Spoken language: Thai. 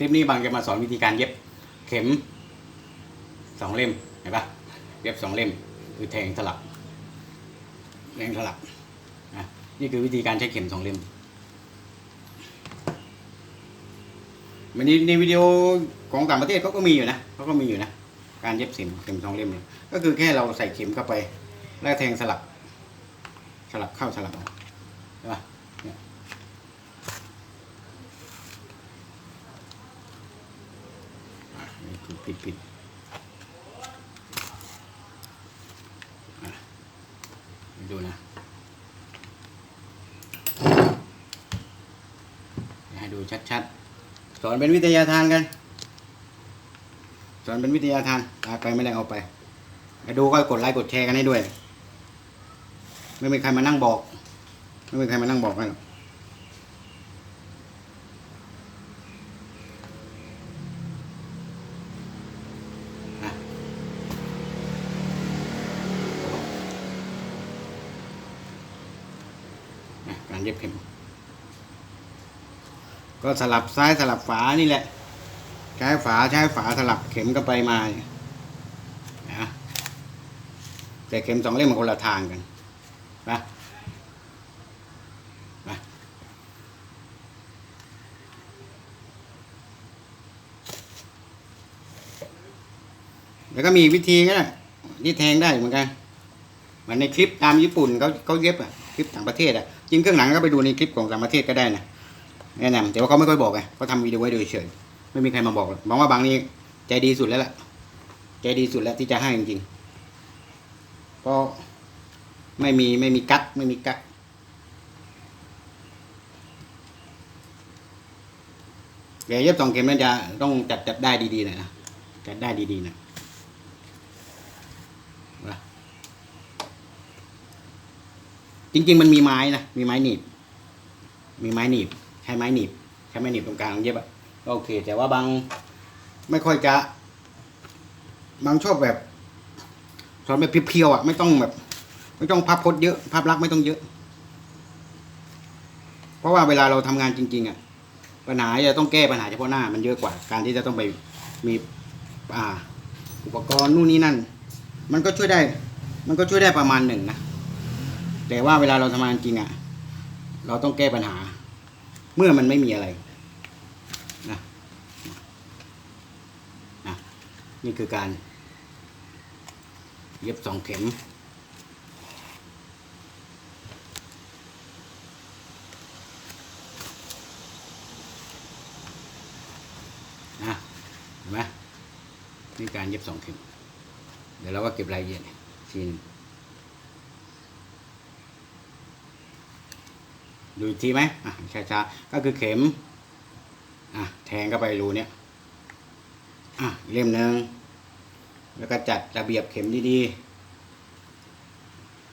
ลิปนี้บางจะมาสอนวิธีการเย็บเข็มสองเล่มเห็นปะเย็บสองเล่ม คือแทงสลับแทงสลับนะนี่คือวิธีการใช้เข็มสองเล่มวันนี้ในวิดีโอของต่างประเทศเขาก็มีอยู่นะเขาก็มีอยู่นะ การเย็บเข็มเข็มสองเล่มเนี่ยก็คือแค่เราใส่เข็มเข้าไป แล้วแทงสลับ สลับเข้าสลับออกใช่ปะ นี่คือผิดผิดอะดูนะให้ดูชัดๆ สอนเป็นวิทยาทานกัน สอนเป็นวิทยาทานอาใครไม่ได้เอาไปไปดูก็กดไลค์กดแชร์กันให้ด้วย ไม่มีใครมานั่งบอก ไม่มีใครมานั่งบอกให้หรอก การเย็บเข็ม ก็สลับซ้ายสลับฝานี่แหละ ใช้ฝาใช้ฝาสลับเข็มกันไปมานะแต่เข็มสองเล่มมันคนละทางกันนะแล้วก็มีวิธีก็ได้ที่แทงได้เหมือนกันเหมือนในคลิปตามญี่ปุ่นเขาเขาเย็บอะ คลิปต่างประเทศอะจริงเครื่องหนังก็ไปดูในคลิปของต่างประเทศก็ได้นะแนะนำแต่ว่าเขาไม่ค่อยบอกไงเขาทำวิดีโอไว้โดยเฉยไม่มีใครมาบอกหรอกบอกว่าบางนี้ใจดีสุดแล้วล่ะใจดีสุดแล้วที่จะให้จริงๆเพราะไม่มีไม่มีกั๊กไม่มีกั๊กแต่เย็บสองเข็มนั่นจะต้องจัดจัดได้ดีๆหน่อยนะจัดได้ดีๆนะ จริง ๆ มันมีไม้นะมีไม้หนีบ มีไม้หนีบใช้ไม้หนีบใช้ไม้หนีบตรงกลางเย็บอะโอเค แต่ว่าบางไม่ค่อยจะ บางชอบแบบสอนแบบเพียวๆอะไม่ต้องแบบ ไม่ต้องภาพพจน์เยอะ ภาพลักษณ์ไม่ต้องเยอะ เพราะว่าเวลาเราทำงานจริง ๆอะปัญหาจะต้องแก้ปัญหาเฉพาะหน้า มันเยอะกว่าการที่จะต้องไปมีอ่าอุปกรณ์นู่นนี่นั่น มันก็ช่วยได้ มันก็ช่วยได้ประมาณหนึ่งนะ แต่ว่าเวลาเราทำงานจริงอะ เราต้องแก้ปัญหา เมื่อมันไม่มีอะไรนะนะนี่คือการ เย็บสองเข็มนะเห็นไหมนี่การเย็บสองเข็ม เดี๋ยวเราก็เก็บรายละเอียดทีนึง ดูอีกทีไหมอะช้าๆก็คือเข็มอะแทงเข้าไปรูเนี้ยอะเล่มหนึ่งแล้วก็จัดระเบียบเข็มดีๆ